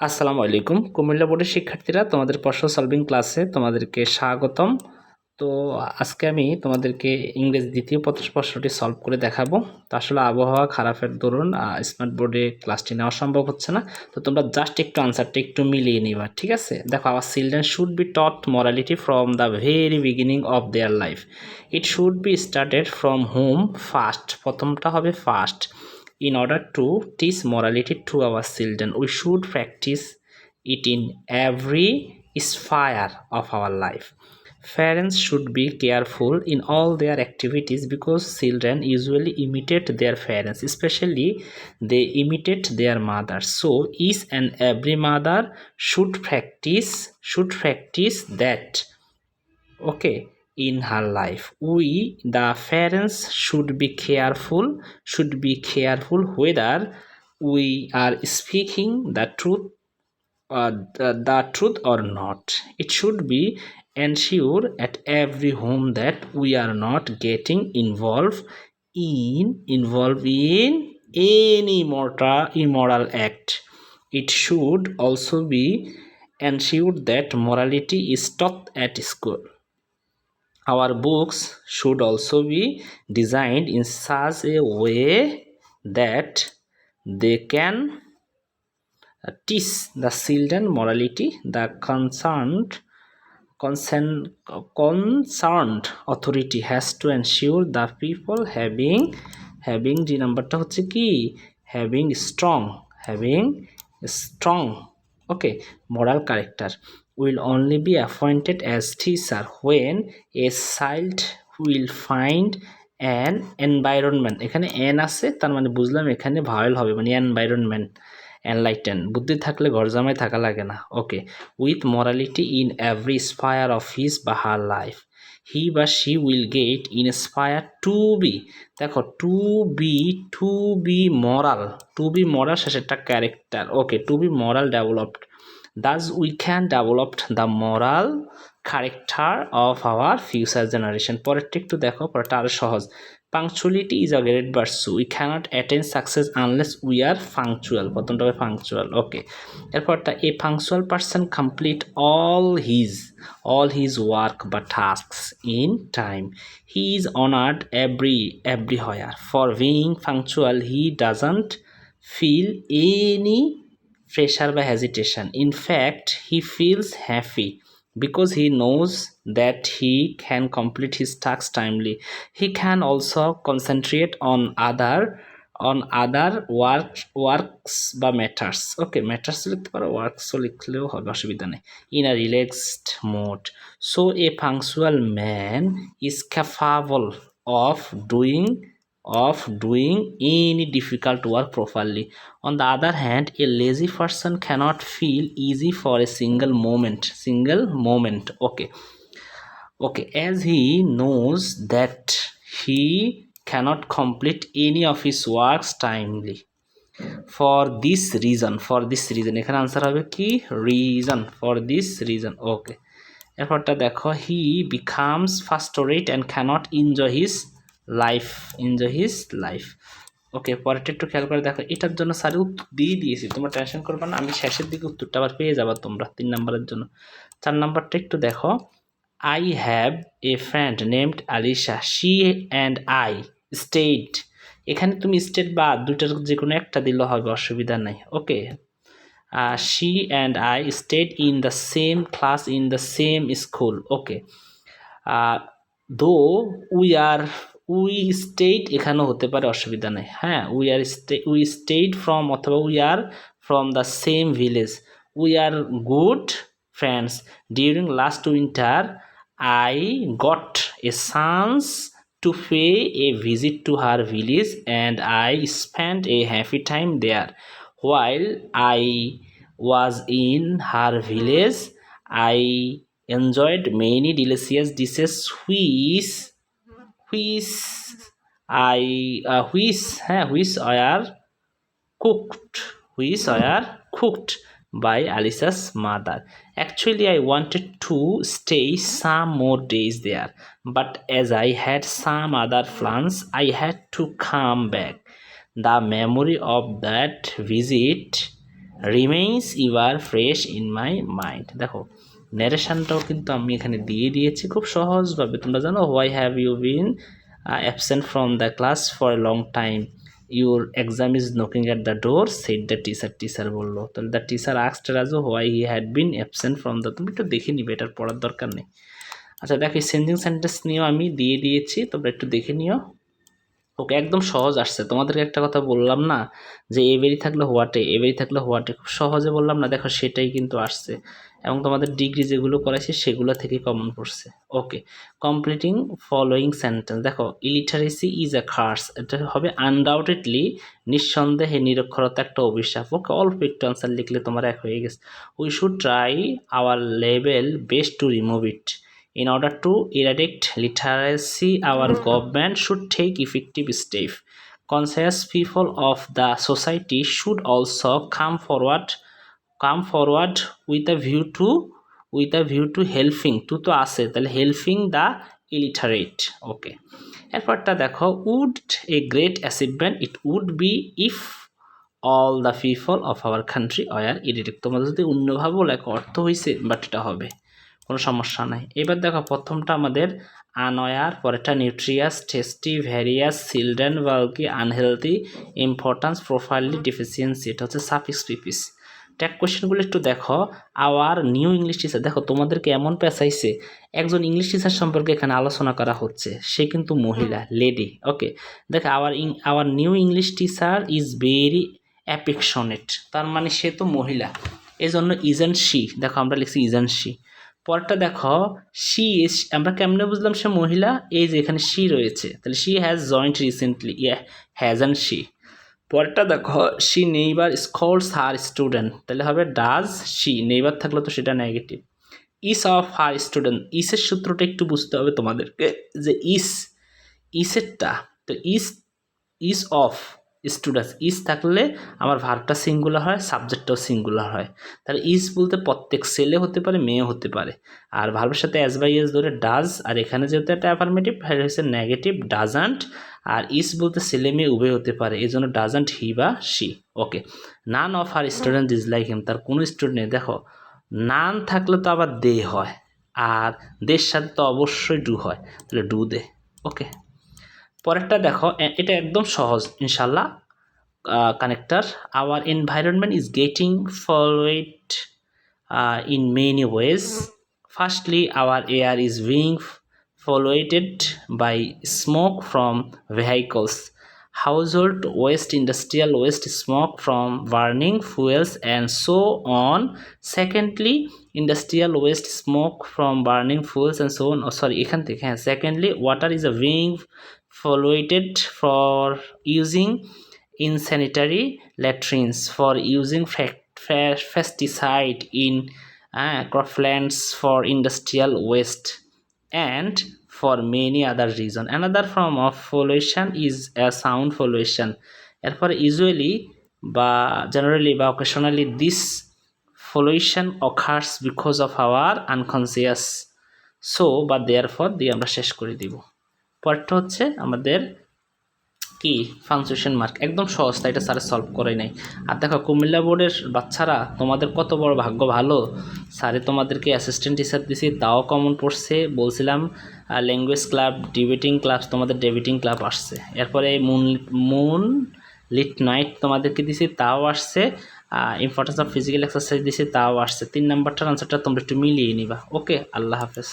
আসসালামু আলাইকুম। কুমিল্লা বোর্ডের শিক্ষার্থীরা তোমাদের প্রশ্ন সলভিং ক্লাসে তোমাদেরকে স্বাগতম। তো আজকে আমি তোমাদেরকে ইংরেজি দ্বিতীয় পত্র প্রশ্নটি সলভ করে দেখাবো। তো আসলে আবহাওয়া খারাপের দরুন স্মার্ট বোর্ডে ক্লাসটি নেওয়া সম্ভব হচ্ছে না। তো তোমরা জাস্ট একটু আনসারটা একটু মিলিয়ে নিবা, ঠিক আছে? দেখো our children should be taught morality from the very beginning of their life it should be started from home first প্রথমটা হবে first in order to teach morality to our children we should practice it in every sphere of our life. Parents should be careful in all their activities because children usually imitate their parents especially they imitate their mothers so each and every mother should practice should practice that. Okay in her life. We the parents should be careful should be careful whether we are speaking the truth uh, the, the truth or not. It should be ensured at every home that we are not getting involved in involved in any mortal immoral act. It should also be ensured that morality is taught at school books should also be designed in such a way that they can uh, teach the children morality. The concerned concern, concerned authority has to ensure the people having having যে নাম্বারটা হচ্ছে কি having strong having strong okay, moral character. Will only be appointed as teacher when a child will find an environment এখানে an আছে, তার মানে বুঝলাম এখানে ভাওয়েল হবে মানে এনভায়রনমেন্ট এনলাইটেন বুদ্ধি থাকলে ঘর জামাই থাকা লাগে না। Okay with morality in every sphere of his বা হার লাইফ হি বা she will get inspire to be দেখো to be to be moral to be moral শেষেরটা character okay to be moral developed thus we can developed the moral character of our future generation পরেরটা একটু দেখো, পরেরটা আরও সহজ. Punctuality is a great virtue we cannot attain success unless we are punctual প্রথমটা হবে punctual okay এরপরটা a punctual person complete all his all his work but tasks in time he is honored every everywhere for being punctual he doesn't feel any pressure by hesitation in fact he feels happy because he knows that he can complete his tasks timely he can also concentrate on other on other work works বা matters okay matters লিখতে পারো ওয়ার্কসও লিখলেও হবে অসুবিধা নেই in a relaxed mode so a punctual man is capable of doing of doing any difficult work properly on the other hand a lazy person cannot feel easy for a single moment single moment okay okay as he knows that he cannot complete any of his works timely for this reason for this reason এখানে answer হবে কি reason for this reason okay এরপরটা দেখো he becomes frustrated and cannot enjoy his life enjoy his life okay পরেরটা একটু খেয়াল করে দেখো। এটার জন্য স্যার উত্তর দিয়ে দিয়েছি, তোমরা টেনশন করবে না। আমি শেষের দিকে উত্তরটা আবার পেয়ে যাবা তোমরা তিন নাম্বারের জন্য। চার নাম্বারটা একটু দেখো। I have a friend named Alisha she and I study এখানে তুমি স্টেট বা দুইটার যে কোনো একটা দিলে হবে, অসুবিধা নাই। Okay she and I study in the same class in the same school okay though we are we state এখানেও হতে পারে অসুবিধা নেই। হ্যাঁ we are stay we stayed from অথবা we are from the same village we are good friends during last winter I got a chance to pay a visit to her village and I spend a happy time there while I was in her village I enjoyed many delicious dishes which I uh, which হ্যাঁ which are cooked which are cooked by Alisa's mother. Actually, I wanted to stay some more days there, but as I had some other plans, I had to come back. The memory of that visit remains ever fresh in my mind দেখো ন্যারেশনটাও কিন্তু আমি এখানে দিয়ে দিয়েছি খুব সহজভাবে। তোমরা জানো why have you been absent from the class for a long time your exam is knocking at the door said the teacher teacher বলল, তাহলে the teacher আক্সড Raju why he had been absent from the তুমি একটু দেখে নিবে, এটার পড়ার দরকার নেই। আচ্ছা দেখো, এই সেন্ডিং সেন্টেন্স নিয়েও আমি দিয়ে দিয়েছি, তোমরা একটু দেখে নিও। ওকে, একদম সহজ আসছে। তোমাদেরকে একটা কথা বললাম না যে এবেরি থাকলে হোয়াটে এবেরি থাকলে হোয়াটে। খুব সহজে বললাম না, দেখো সেটাই কিন্তু আসছে। এবং তোমাদের ডিগ্রি যেগুলো করাইছে সেগুলো থেকে কমন পড়ছে ওকে কমপ্লিটিং ফলোয়িং সেন্টেন্স দেখো ইলিটারেসি ইজ এ খার্স এটা হবে আনডাউটেডলি নিঃসন্দেহে নিরক্ষরতা একটা অভিশাপ। ওকে, অল্প একটু আনসার লিখলে তোমার এক হয়ে গেছে। We should try our level best to remove it in order to eradicate literacy our government should take effective step conscious people of the society should also come forward come forward with a view to with a view to helping to তো আসে তাহলে helping the illiterate okay এরপরটা দেখো would a great achievement it would be if all the people of our country were eradicate তোমাদের যদি অন্যভাবে অর্থ হয়েছে বাট এটা হবে। কোনো সমস্যা নাই। এবার দেখো প্রথমটা আমাদের আনয়ার পরেরটা নিউট্রিয়াস টেস্টি ভ্যারিয়াস চিলড্রেন বালকি আনহেলদি ইম্পর্টেন্স প্রোফাইলি ডিফিসিয়েন্সি। এটা হচ্ছে সাফিক্স পিপিস। ট্যাগ কোয়েশ্চেনগুলো একটু দেখো। আওয়ার নিউ ইংলিশ টিচার দেখো তোমাদেরকে এমন পেঁচাইছে একজন ইংলিশ টিচার সম্পর্কে এখানে আলোচনা করা হচ্ছে। সে কিন্তু মহিলা লেডি ওকে? দেখো আওয়ার ইং our new English teacher is very affectionate তার মানে সে তো মহিলা। এজন্য জন্য ইজেন শি দেখো আমরা লিখছি ইজেন শি। পরটা দেখো ইজ আমরা কেমনে বুঝলাম সে মহিলা? এই যে এখানে শি রয়েছে। তাহলে শি হ্যাজ জয়েন্ট রিসেন্টলি ইয়ে হ্যাজ অ্যান্ড শি পরটা দেখো she neighbour scolds her student তাহলে হবে ডাজ শি নেইবার থাকলে তো সেটা negative is of her student ইসের সূত্রটা একটু বুঝতে হবে তোমাদেরকে, যে ইস ইসেরটা তো is is of students is থাকলে আমার ভার্বটা সিঙ্গুলার হয় সাবজেক্টটাও সিঙ্গুলার হয়। তাহলে ইজ বলতে প্রত্যেক ছেলে হতে পারে মেয়ে হতে পারে। আর ভার্বের সাথে অ্যাজ বাই এস ধরে ডাজ আর এখানে যেহেতু একটা অ্যাফার্মেটিভ হচ্ছে নেগেটিভ ডাজান্ট আর ইস বলতে ছেলে মেয়ে, উভয় হতে পারে। এই জন্য ডাজান্ট হি বা she okay none of our student is like him তার কোনো স্টুডেন্ট দেখো নান থাকলে তো আবার দে হয়, আর দের সাথে তো অবশ্যই ডু হয়। তাহলে ডু দে ওকে পরেরটা দেখো এটা একদম সহজ ইনশাল্লাহ connector our environment is getting polluted in many ways firstly our air is being polluted by smoke from vehicles household waste industrial waste smoke from burning fuels and so on secondly industrial waste smoke from burning fuels and so on sorry এখান থেকে হ্যাঁ। Secondly water is a উইং using in sanitary latrines for using pesticide in uh, croplands for industrial waste and for many other reason another form of pollution is a sound pollution এরপর usually বা generally বা occasionally this pollution occurs because of our unconscious so বা therefore দিয়ে আমরা শেষ করে দিব পরটা হচ্ছে আমাদের কি? ফাংশন মার্ক একদম সহজ, তাই এটা স্যারে সলভ করে নাই। আর দেখো, কুমিল্লা বোর্ডের বাচ্চারা তোমাদের কত বড় ভাগ্য ভালো। স্যারে তোমাদেরকে অ্যাসিস্ট্যান্ট টিচার দিছি, তাও কমন পড়ছে। বলছিলাম ল্যাঙ্গুয়েজ ক্লাব ডিবেটিং ক্লাব তোমাদের ডেবিটিং ক্লাব আসছে। এরপরে মুন মুন লিট নাইট তোমাদেরকে দিছি, তাও আসছে। ইম্পর্টেন্স অফ ফিজিক্যাল এক্সারসাইজ দিছি, তাও আসছে। তিন নাম্বারটার আনসারটা তোমরা একটু মিলিয়ে নিবা। ওকে আল্লাহ হাফেজ।